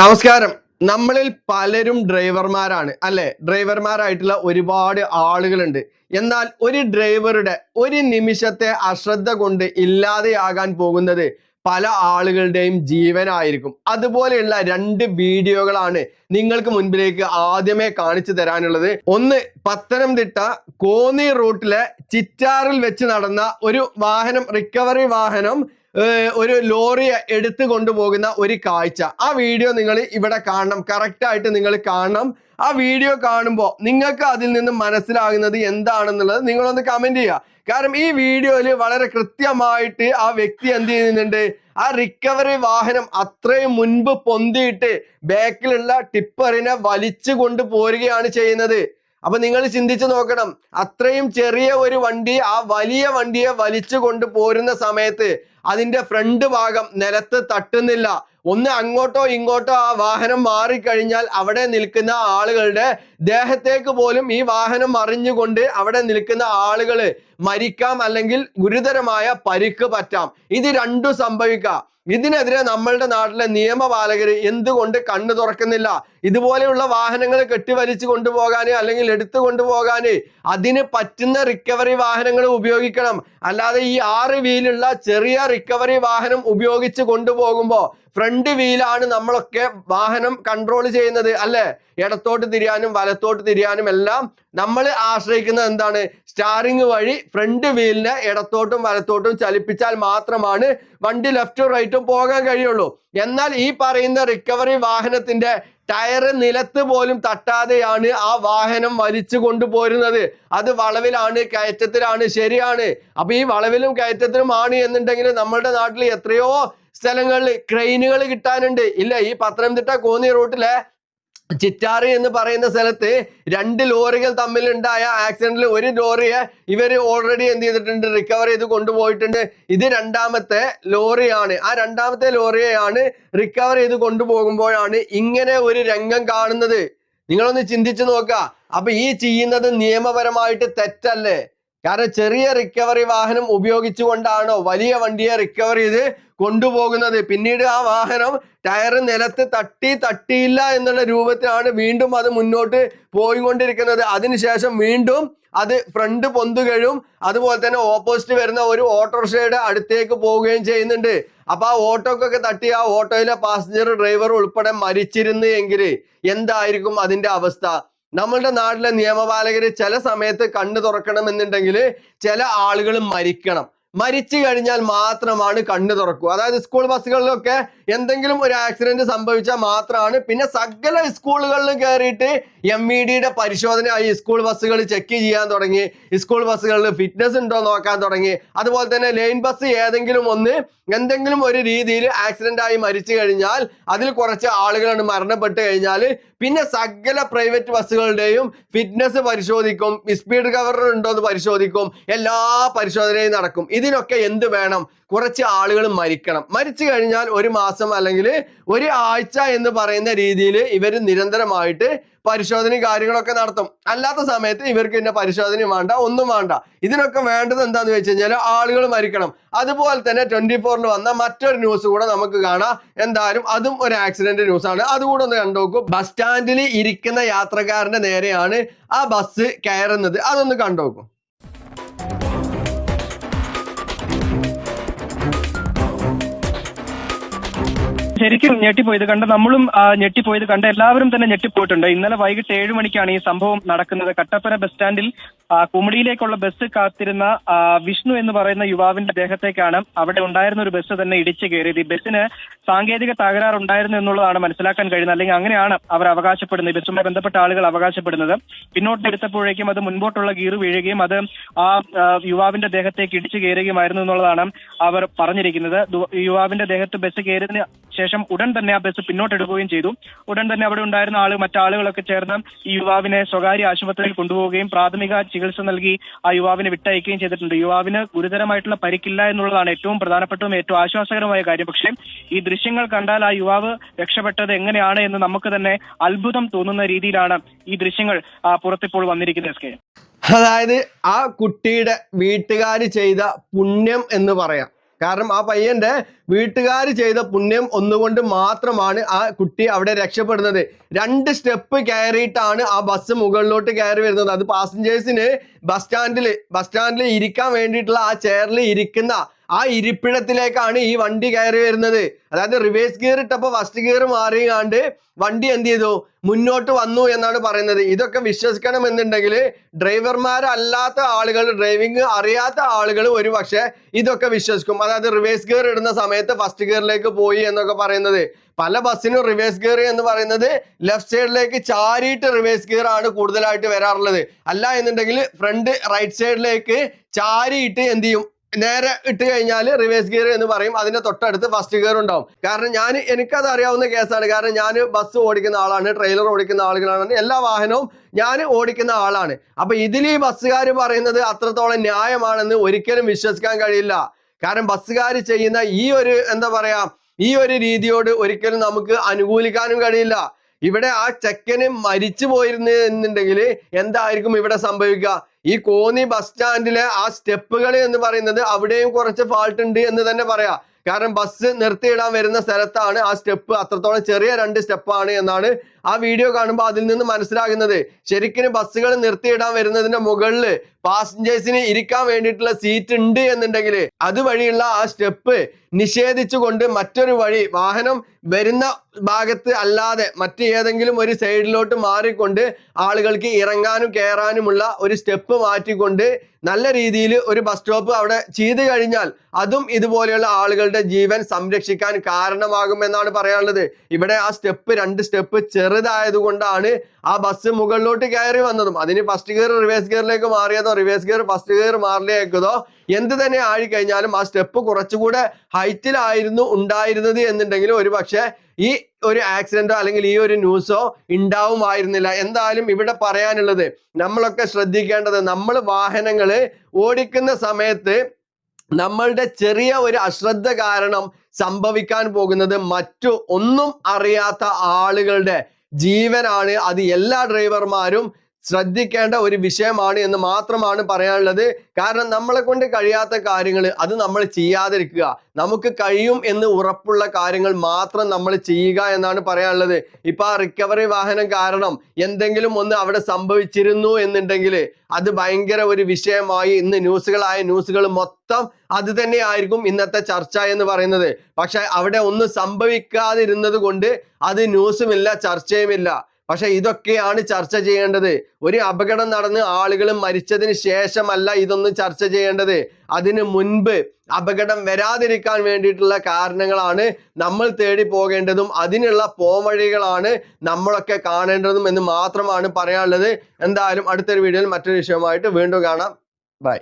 നമസ്കാരം. നമ്മളിൽ പലരും ഡ്രൈവർമാരാണ് അല്ലെ? ഡ്രൈവർമാരായിട്ടുള്ള ഒരുപാട് ആളുകളുണ്ട്. എന്നാൽ ഒരു ഡ്രൈവറുടെ ഒരു നിമിഷത്തെ അശ്രദ്ധ കൊണ്ട് ഇല്ലാതെയാകാൻ പോകുന്നത് പല ആളുകളുടെയും ജീവനായിരിക്കും. അതുപോലെയുള്ള രണ്ട് വീഡിയോകളാണ് നിങ്ങൾക്ക് മുൻപിലേക്ക് ആദ്യമേ കാണിച്ചു തരാനുള്ളത്. ഒന്ന് പത്തനംതിട്ട കോന്നി റൂട്ടിലെ ചിറ്റാറിൽ വെച്ച് നടന്ന ഒരു വാഹനം റിക്കവറി വാഹനം ഒരു ലോറി എടുത്തു കൊണ്ടുപോകുന്ന ഒരു കാഴ്ച. ആ വീഡിയോ നിങ്ങൾ ഇവിടെ കാണണം. കറക്റ്റ് ആയിട്ട് നിങ്ങൾ കാണണം. ആ വീഡിയോ കാണുമ്പോൾ നിങ്ങൾക്ക് അതിൽ നിന്ന് മനസ്സിലാകുന്നത് എന്താണെന്നുള്ളത് നിങ്ങളൊന്ന് കമന്റ് ചെയ്യുക. കാരണം ഈ വീഡിയോയിൽ വളരെ കൃത്യമായിട്ട് ആ വ്യക്തി എന്ത് ചെയ്യുന്നുണ്ട്? ആ റിക്കവറി വാഹനം അത്രയും മുൻപ് പൊന്തിയിട്ട് ബാക്കിലുള്ള ടിപ്പറിനെ വലിച്ചു കൊണ്ടുപോരുകയാണ് ചെയ്യുന്നത്. അപ്പൊ നിങ്ങൾ ചിന്തിച്ചു നോക്കണം അത്രയും ചെറിയ ഒരു വണ്ടി ആ വലിയ വണ്ടിയെ വലിച്ചു കൊണ്ട് പോരുന്ന സമയത്ത് അതിന്റെ ഫ്രണ്ട് ഭാഗം നിലത്ത് തട്ടുന്നില്ല. ഒന്ന് അങ്ങോട്ടോ ഇങ്ങോട്ടോ ആ വാഹനം മാറിക്കഴിഞ്ഞാൽ അവിടെ നിൽക്കുന്ന ആളുകളുടെ ദേഹത്തേക്ക് പോലും ഈ വാഹനം മറിഞ്ഞുകൊണ്ട് അവിടെ നിൽക്കുന്ന ആളുകൾ മരിക്കാം അല്ലെങ്കിൽ ഗുരുതരമായ പരിക്ക് പറ്റാം. ഇത് രണ്ടും സംഭവിക്കാം. ഇതിനെതിരെ നമ്മളുടെ നാട്ടിലെ നിയമപാലകർ എന്തുകൊണ്ട് കണ്ണു തുറക്കുന്നില്ല? ഇതുപോലെയുള്ള വാഹനങ്ങൾ കെട്ടിവലിച്ചു കൊണ്ടുപോകാന് അല്ലെങ്കിൽ എടുത്തു കൊണ്ടുപോകാന് അതിന് പറ്റുന്ന റിക്കവറി വാഹനങ്ങൾ ഉപയോഗിക്കണം. അല്ലാതെ ഈ ആറ് വീലുള്ള ചെറിയ റിക്കവറി വാഹനം ഉപയോഗിച്ച് കൊണ്ടുപോകുമ്പോൾ ഫ്രണ്ട് വീലാണ് നമ്മളൊക്കെ വാഹനം കൺട്രോൾ ചെയ്യുന്നത് അല്ലെ? ഇടത്തോട്ട് തിരിയാനും വലത്തോട്ട് തിരിയാനും എല്ലാം നമ്മൾ ആശ്രയിക്കുന്നത് എന്താണ്? സ്റ്റാറിങ് വഴി ഫ്രണ്ട് വീലിനെ ഇടത്തോട്ടും വലത്തോട്ടും ചലിപ്പിച്ചാൽ മാത്രമാണ് വണ്ടി ലെഫ്റ്റും റൈറ്റും പോകാൻ കഴിയുള്ളൂ. എന്നാൽ ഈ പറയുന്ന റിക്കവറി വാഹനത്തിന്റെ ടയർ നിലത്ത് പോലും തട്ടാതെയാണ് ആ വാഹനം വലിച്ചു കൊണ്ടുപോരുന്നത് അത് വളവിലാണ് കയറ്റത്തിലാണ് ശരിയാണ്. അപ്പൊ ഈ വളവിലും കയറ്റത്തിലും ആണ് എന്നുണ്ടെങ്കിൽ നമ്മളുടെ നാട്ടിൽ എത്രയോ സ്ഥലങ്ങളിൽ ക്രെയിനുകൾ കിട്ടാനുണ്ട്. ഇല്ല ഈ പത്തനംതിട്ട കോന്നി റൂട്ടിലെ ചിറ്റാറി എന്ന് പറയുന്ന സ്ഥലത്ത് രണ്ട് ലോറികൾ തമ്മിലുണ്ടായ ആക്സിഡന്റിൽ ഒരു ലോറിയെ ഇവർ ഓൾറെഡി എന്ത് ചെയ്തിട്ടുണ്ട് റിക്കവർ ചെയ്ത് കൊണ്ടുപോയിട്ടുണ്ട്. ഇത് രണ്ടാമത്തെ ലോറിയാണ്. ആ രണ്ടാമത്തെ ലോറിയെയാണ് റിക്കവർ ചെയ്ത് കൊണ്ടുപോകുമ്പോഴാണ് ഇങ്ങനെ ഒരു രംഗം കാണുന്നത്. നിങ്ങളൊന്ന് ചിന്തിച്ചു നോക്കുക. അപ്പൊ ഈ ചെയ്യുന്നത് നിയമപരമായിട്ട് തെറ്റല്ലേ? കാരണം ചെറിയ റിക്കവറി വാഹനം ഉപയോഗിച്ചുകൊണ്ടാണോ വലിയ വണ്ടിയെ റിക്കവർ ചെയ്ത് കൊണ്ടുപോകുന്നത്? പിന്നീട് ആ വാഹനം ടയർ നിലത്ത് തട്ടി തട്ടിയില്ല എന്നുള്ള രൂപത്തിലാണ് വീണ്ടും അത് മുന്നോട്ട് പോയിക്കൊണ്ടിരിക്കുന്നത്. അതിനുശേഷം വീണ്ടും അത് ഫ്രണ്ട് പൊന്തുകയും അതുപോലെ തന്നെ ഓപ്പോസിറ്റ് വരുന്ന ഒരു ഓട്ടോറിക്ഷയുടെ അടുത്തേക്ക് പോവുകയും ചെയ്യുന്നുണ്ട്. അപ്പൊ ആ ഓട്ടോക്കൊക്കെ തട്ടി ആ ഓട്ടോയിലെ പാസഞ്ചർ ഡ്രൈവർ ഉൾപ്പെടെ മരിച്ചിരുന്നു എങ്കിൽ എന്തായിരിക്കും അതിന്റെ അവസ്ഥ? നമ്മളുടെ നാട്ടിലെ നിയമപാലകർ ചില സമയത്ത് കണ്ണു തുറക്കണമെന്നുണ്ടെങ്കിൽ ചില ആളുകൾ മരിക്കണം. മരിച്ചു കഴിഞ്ഞാൽ മാത്രമാണ് കണ്ണു തുറക്കുക അതായത് സ്കൂൾ ബസ്സുകളിലൊക്കെ എന്തെങ്കിലും ഒരു ആക്സിഡന്റ് സംഭവിച്ചാൽ മാത്രമാണ് പിന്നെ സകല സ്കൂളുകളിലും കയറിയിട്ട് എം ഇ ഡിയുടെ പരിശോധനയായി സ്കൂൾ ബസ്സുകൾ ചെക്ക് ചെയ്യാൻ തുടങ്ങി. സ്കൂൾ ബസ്സുകളിൽ ഫിറ്റ്നസ് ഉണ്ടോ നോക്കാൻ തുടങ്ങി. അതുപോലെ തന്നെ ലൈൻ ബസ് ഏതെങ്കിലും ഒന്ന് എന്തെങ്കിലും ഒരു രീതിയിൽ ആക്സിഡന്റ് ആയി മരിച്ചു കഴിഞ്ഞാൽ അതിൽ കുറച്ച് ആളുകളാണ് മരണപ്പെട്ട് കഴിഞ്ഞാൽ പിന്നെ സകല പ്രൈവറ്റ് ബസ്സുകളുടെയും ഫിറ്റ്നസ് പരിശോധിക്കും. സ്പീഡ് കവർ ഉണ്ടോ എന്ന് പരിശോധിക്കും. എല്ലാ പരിശോധനയും നടക്കും. ഇതിനൊക്കെ എന്ത് വേണം? കുറച്ച് ആളുകൾ മരിക്കണം. മരിച്ചു കഴിഞ്ഞാൽ ഒരു മാസം അല്ലെങ്കിൽ ഒരു ആഴ്ച എന്ന് പറയുന്ന രീതിയിൽ ഇവർ നിരന്തരമായിട്ട് പരിശോധനയും കാര്യങ്ങളൊക്കെ നടത്തും. അല്ലാത്ത സമയത്ത് ഇവർക്ക് പിന്നെ പരിശോധനയും വേണ്ട ഒന്നും വേണ്ട. ഇതിനൊക്കെ വേണ്ടത് എന്താന്ന് വെച്ച് കഴിഞ്ഞാൽ ആളുകൾ മരിക്കണം. അതുപോലെ തന്നെ ട്വന്റി ഫോറിൽ വന്ന മറ്റൊരു ന്യൂസ് കൂടെ നമുക്ക് കാണാം. എന്തായാലും അതും ഒരു ആക്സിഡന്റ് ന്യൂസ് ആണ്. അതുകൂടെ ഒന്ന് കണ്ടുനോക്കും ബസ് സ്റ്റാൻഡിൽ ഇരിക്കുന്ന യാത്രക്കാരന്റെ നേരെയാണ് ആ ബസ് കയറുന്നത്. അതൊന്ന് കണ്ടുനോക്കും ശരിക്കും ഞെട്ടിപ്പോയത് കണ്ട് നമ്മളും ഞെട്ടിപ്പോയത് കണ്ട് എല്ലാവരും തന്നെ ഞെട്ടിപ്പോയിട്ടുണ്ട്. ഇന്നലെ വൈകിട്ട് ഏഴ് മണിക്കാണ് ഈ സംഭവം നടക്കുന്നത്. കട്ടപ്പന ബസ് സ്റ്റാൻഡിൽ കുമിടിയിലേക്കുള്ള ബസ് കാത്തിരുന്ന വിഷ്ണു എന്ന് പറയുന്ന യുവാവിന്റെ ദേഹത്തേക്കാണ് അവിടെ ഉണ്ടായിരുന്ന ഒരു ബസ് തന്നെ ഇടിച്ചു കയറിയത്. ഈ ബസ്സിന് സാങ്കേതിക തകരാർ ഉണ്ടായിരുന്നു എന്നുള്ളതാണ് മനസ്സിലാക്കാൻ കഴിയുന്നത്. അല്ലെങ്കിൽ അങ്ങനെയാണ് അവർ അവകാശപ്പെടുന്നത്. ബസ്സുമായി ബന്ധപ്പെട്ട ആളുകൾ അവകാശപ്പെടുന്നത്. പിന്നോട്ട് എടുത്തപ്പോഴേക്കും അത് മുൻപോട്ടുള്ള ഗീർ വീഴുകയും അത് ആ, യുവാവിന്റെ ദേഹത്തേക്ക് ഇടിച്ചു കയറുകയുമായിരുന്നു എന്നുള്ളതാണ് അവർ പറഞ്ഞിരിക്കുന്നത്. യുവാവിന്റെ ദേഹത്ത് ബസ് കയറിയതിന് ശേഷം ഉടൻ തന്നെ ആ ബസ് പിന്നോട്ടെടുക്കുകയും ചെയ്തു. ഉടൻ തന്നെ അവിടെ ഉണ്ടായിരുന്ന ആൾ മറ്റാളുകളൊക്കെ ചേർന്ന് ഈ യുവാവിനെ സ്വകാര്യ ആശുപത്രിയിൽ കൊണ്ടുപോവുകയും പ്രാഥമിക ചികിത്സ നൽകി ആ യുവാവിനെ വിട്ടയക്കുകയും ചെയ്തിട്ടുണ്ട്. യുവാവിന് ഗുരുതരമായിട്ടുള്ള പരിക്കില്ല എന്നുള്ളതാണ് ഏറ്റവും പ്രധാനപ്പെട്ടതും ഏറ്റവും ആശ്വാസകരമായ കാര്യം. പക്ഷേ ഈ ദൃശ്യങ്ങൾ കണ്ടാൽ ആ യുവാവ് രക്ഷപ്പെട്ടത് എങ്ങനെയാണ് എന്ന് നമുക്ക് തന്നെ അത്ഭുതം തോന്നുന്ന രീതിയിലാണ് ഈ ദൃശ്യങ്ങൾ പുറത്തിപ്പോൾ വന്നിരിക്കുന്നത് അതായത് ആ കുട്ടിയുടെ വീട്ടുകാർ ചെയ്ത പുണ്യം എന്ന് പറയാം. കാരണം ആ പയ്യന്റെ വീട്ടുകാർ ചെയ്ത പുണ്യം ഒന്നുകൊണ്ട് മാത്രമാണ് ആ കുട്ടി അവിടെ രക്ഷപ്പെടുന്നത്. രണ്ട് സ്റ്റെപ്പ് കയറിയിട്ടാണ് ആ ബസ് മുകളിലോട്ട് കയറി വരുന്നത്. അത് പാസഞ്ചേഴ്സിന് ബസ് സ്റ്റാൻഡിൽ ബസ് സ്റ്റാൻഡിൽ ഇരിക്കാൻ വേണ്ടിയിട്ടുള്ള ആ ചെയറിൽ ഇരിക്കുന്ന ആ ഇരിപ്പിടത്തിലേക്കാണ് ഈ വണ്ടി കയറി വരുന്നത്. അതായത് റിവേഴ്സ് ഗിയർ ഇട്ടപ്പോൾ ഫസ്റ്റ് ഗിയർ മാറിയാണ്ട് വണ്ടി എന്ത് ചെയ്തു? മുന്നോട്ട് വന്നു എന്നാണ് പറയുന്നത്. ഇതൊക്കെ വിശ്വസിക്കണം എന്നുണ്ടെങ്കിൽ ഡ്രൈവർമാരല്ലാത്ത ആളുകൾ ഡ്രൈവിംഗ് അറിയാത്ത ആളുകൾ ഒരു പക്ഷേ ഇതൊക്കെ വിശ്വസിക്കും. അതായത് റിവേഴ്സ് ഗിയർ ഇടുന്ന സമയത്ത് ഫസ്റ്റ് ഗിയറിലേക്ക് പോയി എന്നൊക്കെ പറയുന്നത്. പല ബസ്സിനും റിവേഴ്സ് ഗിയർ എന്ന് പറയുന്നത് ലെഫ്റ്റ് സൈഡിലേക്ക് ചാരിയിട്ട് റിവേഴ്സ് ഗിയർ ആണ് കൂടുതലായിട്ട് വരാറുള്ളത്. അല്ല എന്നുണ്ടെങ്കിൽ ഫ്രണ്ട് റൈറ്റ് സൈഡിലേക്ക് ചാരിയിട്ട് എന്ത് ചെയ്യും? നേരെ ഇട്ട് കഴിഞ്ഞാൽ റിവേഴ്സ് ഗിയർ എന്ന് പറയും. അതിന്റെ തൊട്ടടുത്ത് ഫസ്റ്റ് ഗിയർ ഉണ്ടാവും. കാരണം ഞാൻ എനിക്കത് അറിയാവുന്ന കേസാണ് കാരണം ഞാൻ ബസ് ഓടിക്കുന്ന ആളാണ് ട്രെയിലർ ഓടിക്കുന്ന ആളുകളാണ്. എല്ലാ വാഹനവും ഞാൻ ഓടിക്കുന്ന ആളാണ്. അപ്പൊ ഇതിൽ ഈ ബസ്സുകാർ പറയുന്നത് അത്രത്തോളം ന്യായമാണെന്ന് ഒരിക്കലും വിശ്വസിക്കാൻ കഴിയില്ല. കാരണം ബസ്സുകാർ ചെയ്യുന്ന ഈ ഒരു എന്താ പറയാ ഈ ഒരു രീതിയോട് ഒരിക്കലും നമുക്ക് അനുകൂലിക്കാനും കഴിയില്ല. ഇവിടെ ആ ചെക്കന് മരിച്ചു പോയിരുന്നു എന്നുണ്ടെങ്കിൽ എന്തായിരിക്കും ഇവിടെ സംഭവിക്കുക? ഈ കോന്നി ബസ് സ്റ്റാൻഡിലെ ആ സ്റ്റെപ്പുകൾ എന്ന് പറയുന്നത് അവിടെയും കുറച്ച് ഫാൾട്ട് ഉണ്ട് എന്ന് തന്നെ പറയാം. കാരണം ബസ് നിർത്തിയിടാൻ വരുന്ന സ്ഥലത്താണ് ആ സ്റ്റെപ്പ്. അത്രത്തോളം ചെറിയ രണ്ട് സ്റ്റെപ്പാണ് എന്നാണ് ആ വീഡിയോ കാണുമ്പോൾ അതിൽ നിന്ന് മനസ്സിലാകുന്നത് ശരിക്കും ബസ്സുകൾ നിർത്തിയിടാൻ വരുന്നതിന്റെ മുകളിൽ പാസഞ്ചേഴ്സിന് ഇരിക്കാൻ വേണ്ടിയിട്ടുള്ള സീറ്റ് ഉണ്ട് എന്നുണ്ടെങ്കിൽ അതുവഴിയുള്ള ആ സ്റ്റെപ്പ് നിഷേധിച്ചുകൊണ്ട് മറ്റൊരു വഴി വാഹനം വരുന്ന ഭാഗത്ത് അല്ലാതെ മറ്റ് ഏതെങ്കിലും ഒരു സൈഡിലോട്ട് മാറിക്കൊണ്ട് ആളുകൾക്ക് ഇറങ്ങാനും കയറാനുമുള്ള ഒരു സ്റ്റെപ്പ് മാറ്റിക്കൊണ്ട് നല്ല രീതിയിൽ ഒരു ബസ് സ്റ്റോപ്പ് അവിടെ ചെയ്തു കഴിഞ്ഞാൽ അതും ഇതുപോലെയുള്ള ആളുകളുടെ ജീവൻ സംരക്ഷിക്കാൻ കാരണമാകുമെന്നാണ് പറയാനുള്ളത്. ഇവിടെ ആ സ്റ്റെപ്പ് രണ്ട് സ്റ്റെപ്പ് ചെറുതായത് കൊണ്ടാണ് ആ ബസ് മുകളിലോട്ട് കയറി വന്നതും. അതിന് ഫസ്റ്റ് ഗിയർ റിവേഴ്സ് ഗിയറിലേക്ക് മാറിയതോ റിവേഴ്സ് ഗിയർ ഫസ്റ്റ് ഗിയർ മാറിലേക്കതോ എന്ത് തന്നെ ആയി കഴിഞ്ഞാലും ആ സ്റ്റെപ്പ് കുറച്ചുകൂടെ ഹൈറ്റിലായിരുന്നു ഉണ്ടായിരുന്നത് എന്നുണ്ടെങ്കിൽ ഒരു പക്ഷേ ഈ ഒരു ആക്സിഡന്റോ അല്ലെങ്കിൽ ഈ ഒരു ന്യൂസോ ഉണ്ടാവുമായിരുന്നില്ല എന്തായാലും ഇവിടെ പറയാനുള്ളത് നമ്മളൊക്കെ ശ്രദ്ധിക്കേണ്ടത് നമ്മൾ വാഹനങ്ങൾ ഓടിക്കുന്ന സമയത്ത് നമ്മളുടെ ചെറിയ ഒരു അശ്രദ്ധ കാരണം സംഭവിക്കാൻ പോകുന്നത് മറ്റു ഒന്നും അറിയാത്ത ആളുകളുടെ ജീവനാണ്. അത് എല്ലാ ഡ്രൈവർമാരും ശ്രദ്ധിക്കേണ്ട ഒരു വിഷയമാണ് എന്ന് മാത്രമാണ് പറയാനുള്ളത്. കാരണം നമ്മളെ കൊണ്ട് കഴിയാത്ത കാര്യങ്ങൾ അത് നമ്മൾ ചെയ്യാതിരിക്കുക. നമുക്ക് കഴിയും എന്ന് ഉറപ്പുള്ള കാര്യങ്ങൾ മാത്രം നമ്മൾ ചെയ്യുക എന്നാണ് പറയാനുള്ളത്. ഇപ്പൊ ആ റിക്കവറി വാഹനം കാരണം എന്തെങ്കിലും ഒന്ന് അവിടെ സംഭവിച്ചിരുന്നു എന്നുണ്ടെങ്കിൽ അത് ഭയങ്കര ഒരു വിഷയമായി ഇന്ന് ന്യൂസുകളായ ന്യൂസുകൾ മൊത്തം അത് തന്നെയായിരിക്കും ഇന്നത്തെ ചർച്ച എന്ന് പറയുന്നത്. പക്ഷെ അവിടെ ഒന്നും സംഭവിക്കാതിരുന്നത് കൊണ്ട് അത് ന്യൂസുമില്ല ചർച്ചയുമില്ല. പക്ഷെ ഇതൊക്കെയാണ് ചർച്ച ചെയ്യേണ്ടത്. ഒരു അപകടം നടന്ന് ആളുകൾ മരിച്ചതിന് ശേഷമല്ല ഇതൊന്നും ചർച്ച ചെയ്യേണ്ടത്. അതിന് മുൻപ് അപകടം വരാതിരിക്കാൻ വേണ്ടിയിട്ടുള്ള കാരണങ്ങളാണ് നമ്മൾ തേടി പോകേണ്ടതും അതിനുള്ള പോംവഴികളാണ് നമ്മളൊക്കെ കാണേണ്ടതും എന്ന് മാത്രമാണ് പറയാനുള്ളത്. എന്തായാലും അടുത്തൊരു വീഡിയോയിൽ മറ്റൊരു വിഷയമായിട്ട് വീണ്ടും കാണാം. ബൈ